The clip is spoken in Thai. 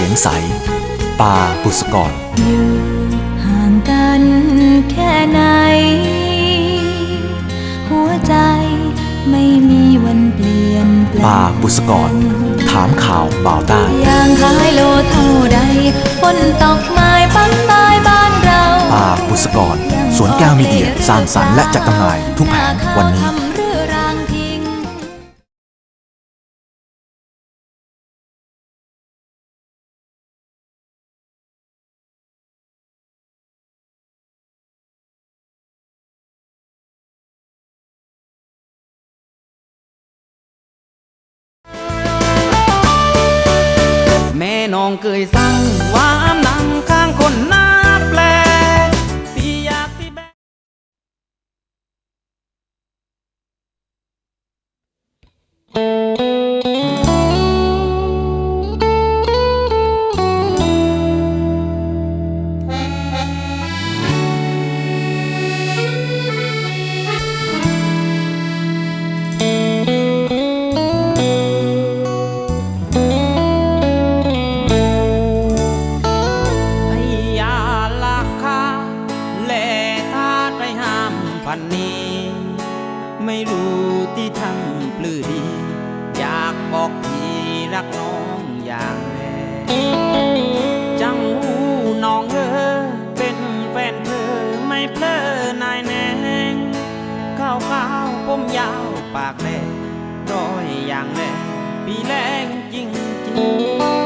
สียงใส ปาบุษกรอยู่ห่างกันแค่ไหน หัวใจไม่มีวันเปลี่ยนแปลงปาบุษกร ถามข่าวบ่าวใต้อย่างขายโลเท่าใดฝนตกไม้ปั้นไม้บ้านเราปาบุษกร สวนแก้วมีเดียสร้างสรรค์และจัดจำหน่ายทุกแผงวันนี้ น้องเคยสั่งว่าอำนังข้างคนนั้น ไม่รู้ที่ทำปลื้อดี อยากบอกพี่รักน้องอย่างแน่จังหูน้องเออเป็นแฟนเธอไม่เพลอนายแนงข้าวขาวผมยาวปากแดงร้อยอย่างแรงปีแรงจริงจริง